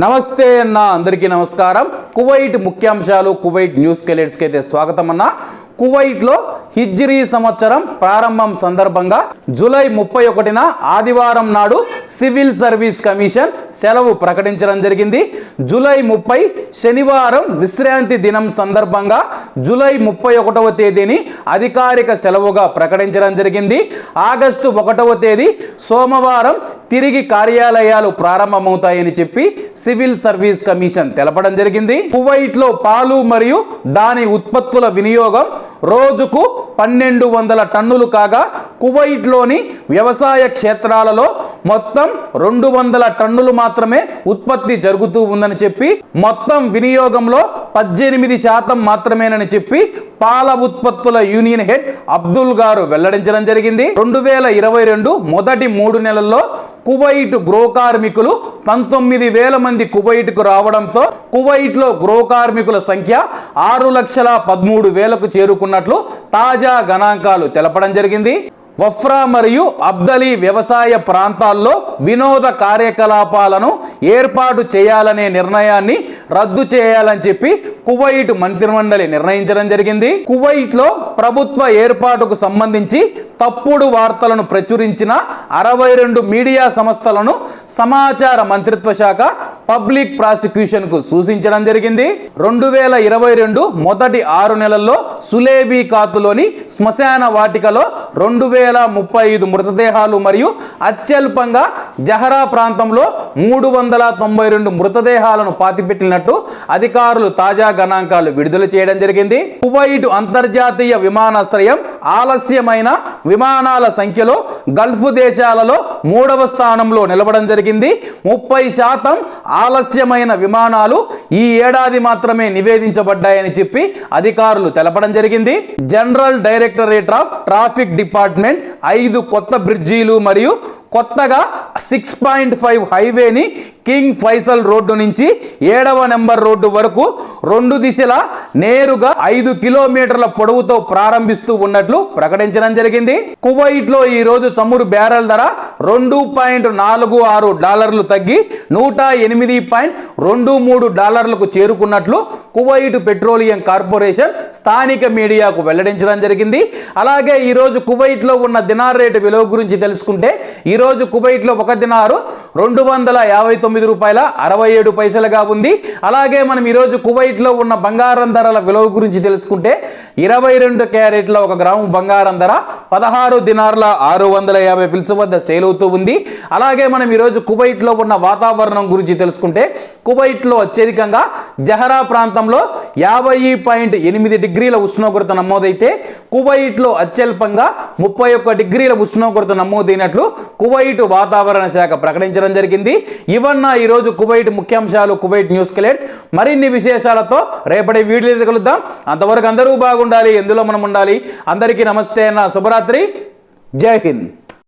నమస్తే అన్న అందరికీ నమస్కారం. కువైట్ ముఖ్యాంశాలు కువైట్ న్యూస్ కెలెట్స్కి అయితే స్వాగతం అన్న కువైట్లో హిజ్రీ సంవత్సరం ప్రారంభం సందర్భంగా జూలై ముప్పై ఒకటిన ఆదివారం నాడు సివిల్ సర్వీస్ కమిషన్ సెలవు ప్రకటించడం జరిగింది. జూలై ముప్పై శనివారం విశ్రాంతి దినం సందర్భంగా జూలై ముప్పై ఒకటవ తేదీని అధికారిక సెలవుగా ప్రకటించడం జరిగింది. ఆగస్టు ఒకటవ తేదీ సోమవారం తిరిగి కార్యాలయాలు ప్రారంభమవుతాయని చెప్పి సివిల్ సర్వీస్ కమిషన్ తెలపడం జరిగింది. కువైట్లో పాలు మరియు దాని ఉత్పత్తుల వినియోగం రోజుకు పన్నెండు వందల టన్నులు కాగా కువైట్లోని వ్యవసాయ క్షేత్రాలలో మొత్తం రెండు వందల టన్నులు మాత్రమే ఉత్పత్తి జరుగుతూ ఉందని చెప్పి మొత్తం వినియోగంలో పద్దెనిమిది శాతం మాత్రమేనని చెప్పి పాల ఉత్పత్తుల యూనియన్ హెడ్ అబ్దుల్ గారు వెల్లడించడం జరిగింది. రెండు వేల ఇరవై రెండు మొదటి మూడు నెలల్లో కువైట్ గృహ కార్మికులు పంతొమ్మిది వేల మంది కువైట్కు రావడంతో కువైట్లో గృహ కార్మికుల సంఖ్య ఆరు లక్షల పదమూడు వేలకు చేరుకున్నట్లు తాజా గణాంకాలు తెలపడం జరిగింది. వఫ్రా మరియు అబ్దలీ వ్యవసాయ ప్రాంతాల్లో వినోద కార్యకలాపాలను ఏర్పాటు చేయాలనే నిర్ణయాన్ని రద్దు చేయాలని చెప్పి కువైట్ మంత్రిమండలి నిర్ణయించడం జరిగింది. కువైట్లో ప్రభుత్వ ఏర్పాటుకు సంబంధించి తప్పుడు వార్తలను ప్రచురించిన అరవై రెండు మీడియా సంస్థలను సమాచార మంత్రిత్వ శాఖ పబ్లిక్ ప్రాసిక్యూషన్కు సూచించడం జరిగింది. రెండు వేల ఇరవై రెండు మొదటి ఆరు నెలల్లో సులేబీ కాతులోని శ్మశాన వాటికలో రెండు వేల ముప్పై ఐదు మృతదేహాలు మరియు అత్యల్పంగా జహరా ప్రాంతంలో మూడు వందల తొంభై రెండు మృతదేహాలను పాతిపెట్టినట్టు అధికారులు తాజా గణాంకాలు విడుదల చేయడం జరిగింది. కువైట్ అంతర్జాతీయ విమానాశ్రయం ఆలస్యమైన విమానాల సంఖ్యలో గల్ఫ్ దేశాలలో మూడవ స్థానంలో నిలవడం జరిగింది. ముప్పై శాతం ఆలస్యమైన విమానాలు ఈ ఏడాది మాత్రమే నివేదించబడ్డాయని చెప్పి అధికారులు తెలపడం జరిగింది. General directorate of traffic department ఐదు కొత్త బ్రిడ్జీలు మరియు కొత్తగా సిక్స్ పాయింట్ ఫైవ్ హైవేని కింగ్ ఫైసల్ రోడ్డు నుంచి ఏడవ నెంబర్ రోడ్డు వరకు రెండు దిశల నేరుగా ఐదు కిలోమీటర్ల పొడవుతో ప్రారంభిస్తూ ఉన్నట్లు ప్రకటించడం జరిగింది. కువైట్లో ఈ రోజు చమురు బ్యారెల్ ధర రెండు పాయింట్ నాలుగు ఆరు డాలర్లు తగ్గి నూట ఎనిమిది పాయింట్ రెండు మూడు డాలర్లకు చేరుకున్నట్లు కువైట్ పెట్రోలియం కార్పొరేషన్ స్థానిక మీడియాకు వెల్లడించడం జరిగింది. అలాగే ఈరోజు కువైట్లో ఉన్న దినార్ రేటు విలువ గురించి తెలుసుకుంటే ఈరోజు కువైట్లో ఒక దినారు రెండు వందల యాభై తొమ్మిది రూపాయల అరవై ఏడు పైసలుగా ఉంది. అలాగే మనం ఈరోజు కువైట్లో ఉన్న బంగారం ధరల విలువ గురించి తెలుసుకుంటే ఇరవై రెండు క్యారెట్ల ఒక గ్రాము బంగారం ధర పదహారు దినార్ల ఆరు వందల యాభై ఫిల్స్ వద్ద సేలు అవుతూ ఉంది. అలాగే మనం ఈరోజు కువైట్లో ఉన్న వాతావరణం గురించి తెలుసుకుంటే కువైట్లో అత్యధికంగా జహరా ప్రాంతంలో యాభై పాయింట్ ఎనిమిది డిగ్రీల ఉష్ణోగ్రత నమోదైతే కువైట్లో అత్యల్పంగా ముప్పై ఒక్క డిగ్రీల ఉష్ణోగ్రత నమోదైనట్లు కువైట్ వాతావరణ శాఖ ప్రకటించడం జరిగింది. ఇవన్న ఈరోజు కువైట్ ముఖ్యాంశాలు కువైట్ న్యూస్ కలెట్స్. మరిన్ని విశేషాలతో రేపటి వీడియో కలుద్దాం. అంతవరకు అందరూ బాగుండాలి ఎందులో మనం ఉండాలి? అందరికీ నమస్తే అన్న శుభరాత్రి. జై హింద్.